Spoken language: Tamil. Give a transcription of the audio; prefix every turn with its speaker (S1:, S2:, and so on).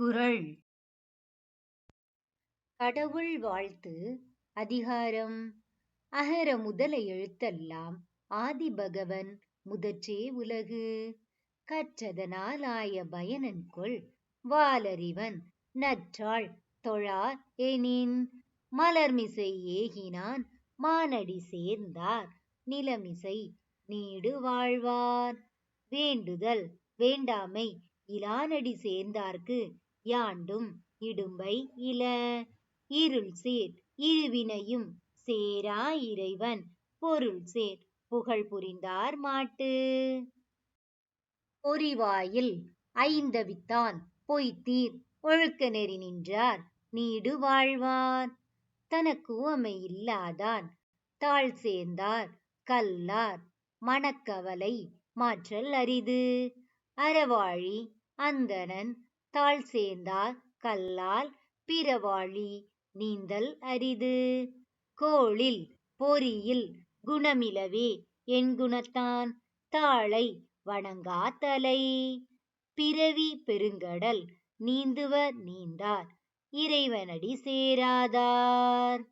S1: திருக்குறள் கடவுள் வாழ்த்து அதிகாரம் அகர முதல எழுத்தெல்லாம் ஆதிபகவன் முதற்றே உலகு கற்றதனாலாய பயனன் கொள் வாலறிவன் நற்றாள் தொழா எனின் மலர்மிசை ஏகினான் மானடி சேர்ந்தார் நிலமிசை நீடு வாழ்வார் வேண்டுதல் வேண்டாமை இலானடி சேர்ந்தார்க்கு யாண்டும் இடும்பை இல இருள் சேர் இருவினையும் சேரா இறைவன் பொருள் சேர் புகழ் புரிந்தார் மாட்டு பொறிவாயில் ஐந்தவித்தான் பொய்த்தீர் ஒழுக்க நெறி நின்றார் நீடு வாழ்வார் தனக்கு உவமையில்லாதான் தாழ் சேர்ந்தார் கல்லார் மனக்கவலை மாற்றல் அரிது அறவாழி அந்தணன் தாழ் சேர்ந்தார் கல்லால் பிறவாழி நீந்தல் அரிது கோளில் பொறியில் குணமிலவே என் குணத்தான் தாளை வணங்கா தலை பிறவி பெருங்கடல் நீந்துவர் நீந்தார் இறைவனடி சேராதார்